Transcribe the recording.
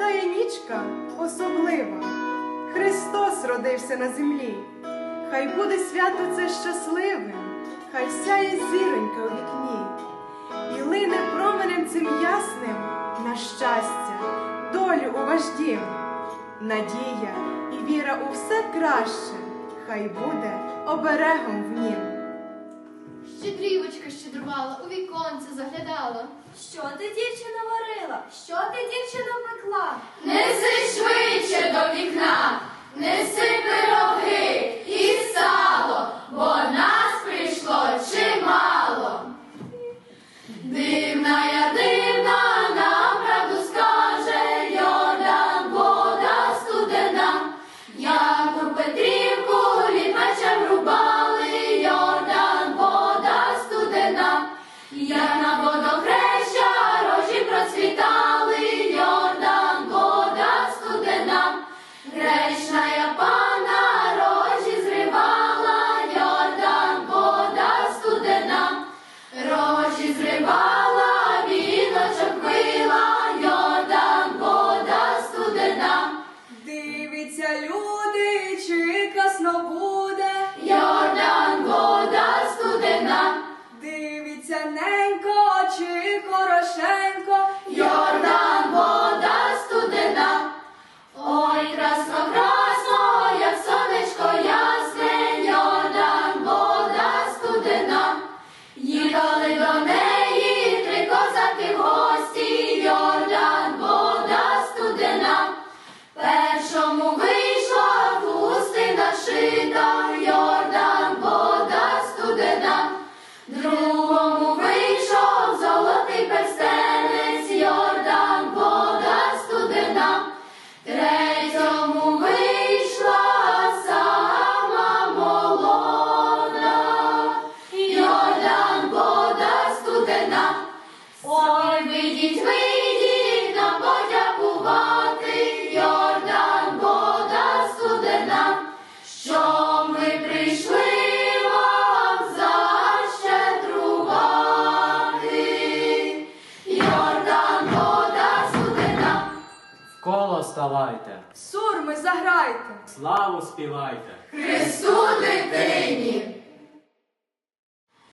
наступає нічка особлива. Христос родився на землі. Хай буде свято це щасливим, хай сяє зіронька у вікні, і лине променем цим ясним на щастя, долю у ваш дім. Надія і віра у все краще, хай буде оберегом в нім. Щедрівочка щедрувала, у віконце заглядала. Що ти, дівчино, варила? Що ти, дівчино, як на водохреща рожі процвітали, Йордан, вода студена, гречна пана рожі зривала, Йордан, вода студена. Рожі зривала, хустина шита, Ставайте, Сурми заграйте. славу співайте. Христу дитині,